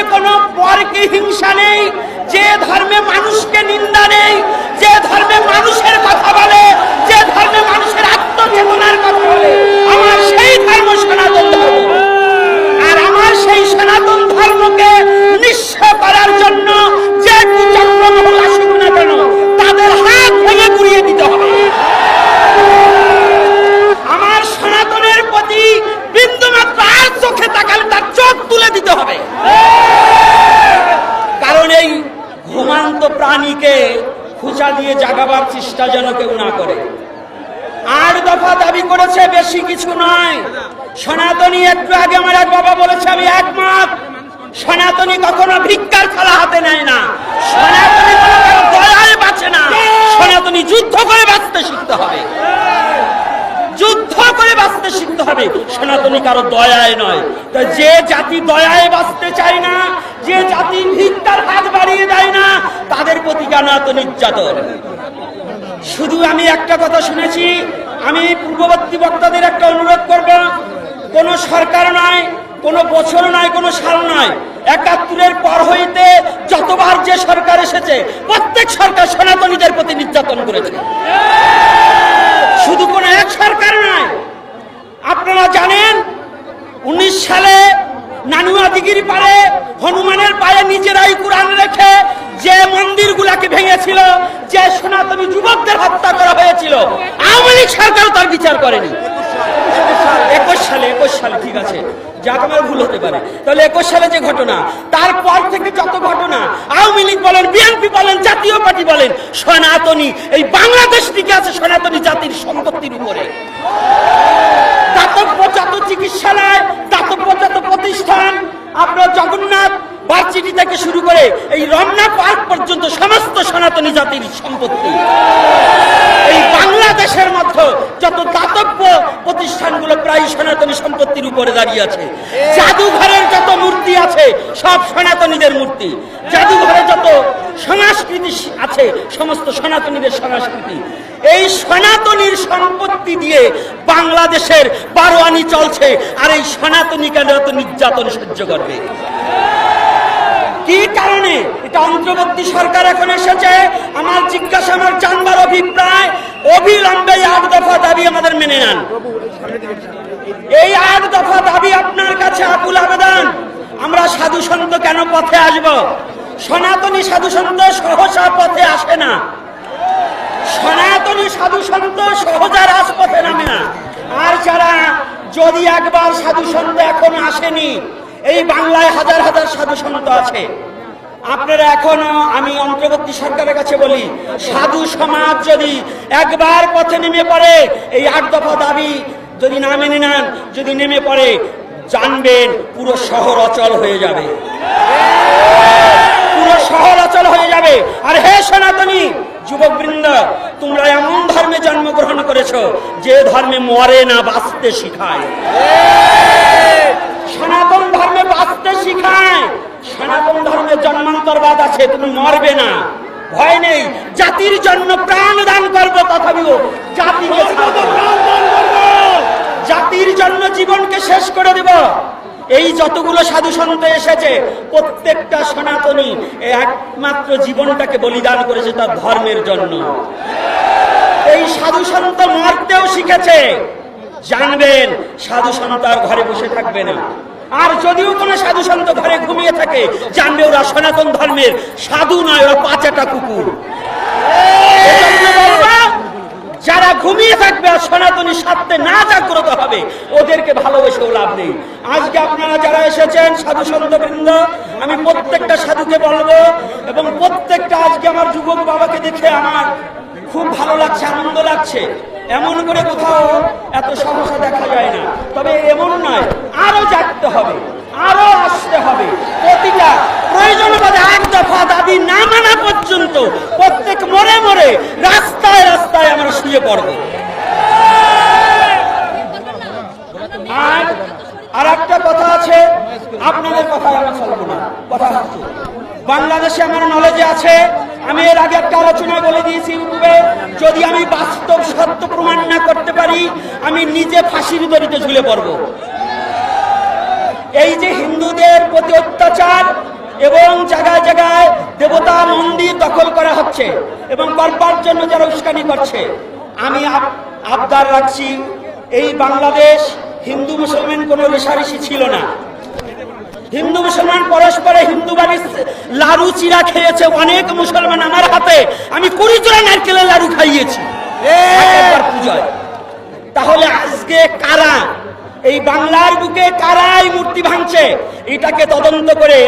ধর্মে কোনো পরকে হিংসা নেই, যে ধর্মে মানুষকে নিন্দা নেই, যে ধর্মে মানুষের কথা বলে, যে ধর্মে মানুষের আত্মচেতনার কথা বলে আমার সেই ধর্ম সনাতন ধর্ম আর আমার সেই সনাতন ধর্মকে নিঃস্ব করার জন্য যে কুচক্রমহল আসুক না কেন তাদের হাত ভেঙে গুড়িয়ে দিতে হবে আমার সনাতনের প্রতি বিন্দুমাত্র আর চোখে তাকালে তার চোখ তুলে দিতে হবে কারণ এই ঘুমান্ত প্রাণীকে খুঁচা দিয়ে জাগাবার না করে। আট দফা দাবি করেছে, বেশি কিছু নয়। সনাতনী একটু আগে আমার এক বাবা বলেছে, আমি একমত সনাতনী কখনো ভিক্ষার খেলা হাতে নেয় না। সনাতনী বাঁচে না। সনাতনী যুদ্ধ করে বাঁচতে শিখতে হবে। যুদ্ধ করে বাঁচতে শিখতে হবে। সনাতনী কারও দয়ায় নয়। যে জাতি দয়ায় বাঁচতে চায় না, যে জাতি ভিক্ষার হাত বাড়িয়ে দেয় না, তাদের প্রতি কেন এত নির্যাতন? শুধু আমি একটা কথা শুনেছি, আমি পূর্ববর্তী বক্তাদের একটা অনুরোধ করব, কোন সরকার নয় কোন বছর নয় কোন সাল নয় একাত্তরের পর হইতে যতবার যে সরকার এসেছে, প্রত্যেক সরকার সনাতনীদের প্রতি নির্যাতন করেছে। শুধু কোন এক সরকার নয় আপনারা জানেন, উনিশ সালে নানুয়া দিঘির পারে হনুমানের যে মন্দিরগুলাকে ভেঙেছিল, যে সনাতনী যুবকদের হত্যা করা হয়েছিল, আওয়ামী লীগ সরকার তার বিচার করেনি। একুশ সালে একুশ সালে, ঠিক আছে, যাক আমার ভুল হতে পারে। তাহলে একুশ সালে যে ঘটনা, তারপর থেকে যত ঘটনা, আওয়ামী লীগ বলেন, বিএনপি বলেন, জাতীয় পার্টি বলেন, সনাতনী, এই বাংলাদেশ টিকে আছে সনাতনী জাতির সম্পত্তির উপরে। দাতব্য যত চিকিৎসালয় দাতব্য যত প্রতিষ্ঠান আপনার জগন্নাথ ভার্সিটি থেকে শুরু করে এই রমনা পার্ক পর্যন্ত সমস্ত সনাতনী জাতির সম্পত্তি। এই বাংলাদেশের মধ্যে যত দাতব্য প্রতিষ্ঠানগুলো প্রায় সনাতনী সম্পত্তির উপরে দাঁড়িয়ে আছে, জাদুঘরের যত মূর্তি আছে, সব সনাতনীদের মূর্তি। জাদুঘরে যত সংস্কৃতি আছে, সমস্ত সনাতনীদের সংস্কৃতি। এই সনাতনীর সম্পত্তি দিয়ে বাংলাদেশের বারোয়ানি চলছে, আর এই সনাতনী কেন নির্যাতন সহ্য করবে। কি কারণে? এটা অন্তর্বর্তী সরকার এখন এসেছে। আমার জিজ্ঞাসা, আমার জানবার অভিপ্রায়, অবিলম্বে আট দফা দাবি আমাদের মেনে নেন। এই আট দফা দাবি আপনার কাছে আকুল আবেদন? আমরা সাধু সন্ত কেন পথে আসব? সনাতনী সাধু সন্ত সহসা পথে আসে না। সনাতনী সাধু সন্ত সহজা রাজপথে নামে না। আর যারা যদি একবার সাধু সন্ত এখন আসেনি এই বাংলায় হাজার হাজার সাধু সন্ত আছে। আপনারা এখনও আমি অন্তর্বর্তী সরকারের কাছে বলি, সাধু সমাজ যদি একবার পথে নেমে পড়ে, এই আট দফা দাবি যদি না মেনে নেন, যদি নেমে পড়ে, জানবেন পুরো শহর অচল হয়ে যাবে। পুরো শহর অচল হয়ে যাবে। আর হে সনাতনী যুবক বৃন্দ তোমরা এমন ধর্মে জন্মগ্রহণ করেছ, যে ধর্মে মরে না বাঁচতে শিখায়। সনাতন শিখায়। সনাতন ধর্মে জন্মান্তরবাদ আছে তুমি মরবে না। ভয় নেই জাতির জন্য প্রাণ দান করব তথাপিও জাতিকে জাতির জন্য জীবনকে শেষ করে দেব। এই যতগুলো সাধু সন্ত এসেছে প্রত্যেকটা সনাতনী একমাত্র জীবনটাকে বলিদান করেছে তার ধর্মের জন্য। এই সাধু সন্ত মরতেও শিখেছে। জানবেন সাধু সন্ত আর ঘরে বসে থাকবে না। আর যদিও কোনো সাধু সন্ত ঘরে ঘুমিয়ে থাকে, জানবে ওরা সনাতন ধর্মের সাধু নয়, ওরা পাঁচাটা কুকুর। যারা ঘুমিয়ে থাকবে আর সনাতনী স্বার্থে না জাগ্রত হবে, ওদেরকে ভালোবেসেও লাভ নেই। আজকে আপনারা যারা এসেছেন, সাধু সন্ত বৃন্দ আমি প্রত্যেকটা সাধুকে বলব, এবং প্রত্যেকটা আজকে আমার যুবক বাবাকে দেখে আমার খুব ভালো লাগছে, আনন্দ লাগছে। এমন করে কোথাও এত সমস্যা দেখা যায় না। তবে এমন নয় আরও জাগতে হবে আরও আসতে হবে প্রতিটা প্রয়োজন বোধে এক দফা দাবি না মানা পর্যন্ত প্রত্যেক মরে মরে রাস্তায় রাস্তায় আমরা শুয়ে পড়ব। আর একটা কথা আছে, আপনাদের কথা আমি চলবো না। কথা হচ্ছে, বাংলাদেশে আমার নলেজে আছে, আমি এর আগে একটা আলোচনা বলে দিয়েছি ইউটিউবে, যদি আমি বাস্তব সত্য প্রমাণ না করতে পারি, আমি নিজে ফাঁসির দড়িতে ঝুলে পড়ব। এই যে হিন্দুদের প্রতি অত্যাচার এবং জায়গায় জায়গায় দেবতা মন্দির দখল করা হচ্ছে এবং করবার জন্য যারা উস্কানি করছে। আমি আবদার রাখছি, এই বাংলাদেশ হিন্দু মুসলমান কোনো রেশারেশি ছিল না। হিন্দু মুসলমান পরস্পরে হিন্দু বাড়ি লাড়ু চিরা খেয়েছে, অনেক মুসলমান আমার হাতে। আমি কুড়ি জোড়া নারকেলের লাড়ু খাইয়েছি। তাহলে আজকে কারা? এই বাংলার বুকে কারা এই মূর্তি ভাঙছে? এটাকে তদন্ত করে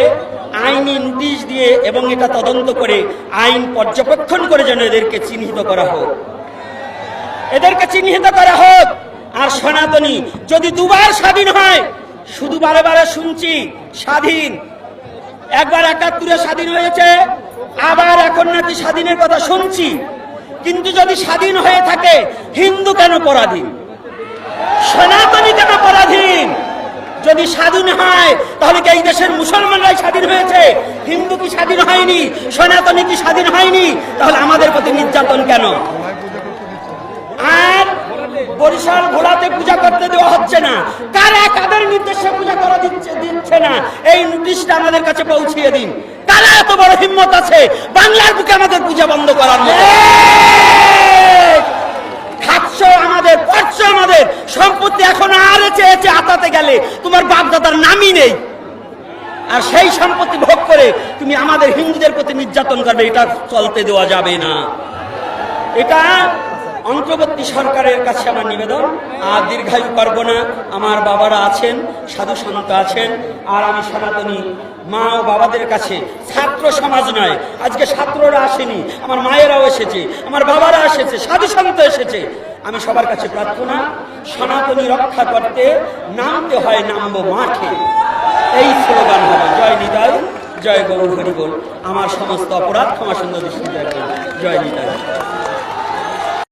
আইনি নোটিশ দিয়ে এবং এটা তদন্ত করে আইন পর্যবেক্ষণ করে যেন এদেরকে চিহ্নিত করা হোক। এদেরকে চিহ্নিত করা হোক। আর সনাতনী, যদি দুবার স্বাধীন হয়, শুধু বারে বারে শুনছি, স্বাধীন। একবার একাত্তরে স্বাধীন হয়েছে, আবার এখন নাকি স্বাধীনের কথা শুনছি। কিন্তু যদি স্বাধীন হয়ে থাকে, হিন্দু কেন পরাধীন? সনাতনী কেন পরাধীন? যদি স্বাধীন হয়, তাহলে কি এই দেশের মুসলমানরাই স্বাধীন হয়েছে। হিন্দু কি স্বাধীন হয়নি? সনাতনী কি স্বাধীন হয়নি? তাহলে আমাদের প্রতি নির্যাতন কেন? আর বরিশাল ভোলাতে পূজা করতে দেওয়া হচ্ছে না। কারা কাদের নির্দেশে পূজা করা দিচ্ছে দিচ্ছে না? এই নোটিশটা আমাদের কাছে পৌঁছিয়ে দিন। কারা এত বড় হিম্মত আছে? বাংলার বুকে আমাদের পূজা বন্ধ করার মতো। আমাদের পড়ছ আমাদের। সম্পত্তি এখন আর চেয়েছে আতাতে গেলে তোমার বাপ দাদার নামই নেই। আর সেই সম্পত্তি ভোগ করে তুমি আমাদের হিন্দুদের প্রতি নির্যাতন করবে, এটা চলতে দেওয়া যাবে না। এটা অন্তর্বর্তী সরকারের কাছে আমার নিবেদন। আর দীর্ঘায়ু করব না। আমার বাবারা আছেন, সাধু সন্ত আছেন, আর আমি সনাতনী মা ও বাবাদের কাছে ছাত্র সমাজ নয়। আজকে ছাত্ররা আসেনি, আমার মায়েরাও এসেছে, আমার বাবারা এসেছে, সাধু সন্ত এসেছে। আমি সবার কাছে প্রার্থনা, সনাতনী রক্ষা করতে নামতে হয়, নামবো মাঠে। এই স্লোগান হবে জয় নিতাই, জয় গৌর হরিবল। আমার সমস্ত অপরাধ ক্ষমা সুন্দর দৃষ্টি জয় নিতাই।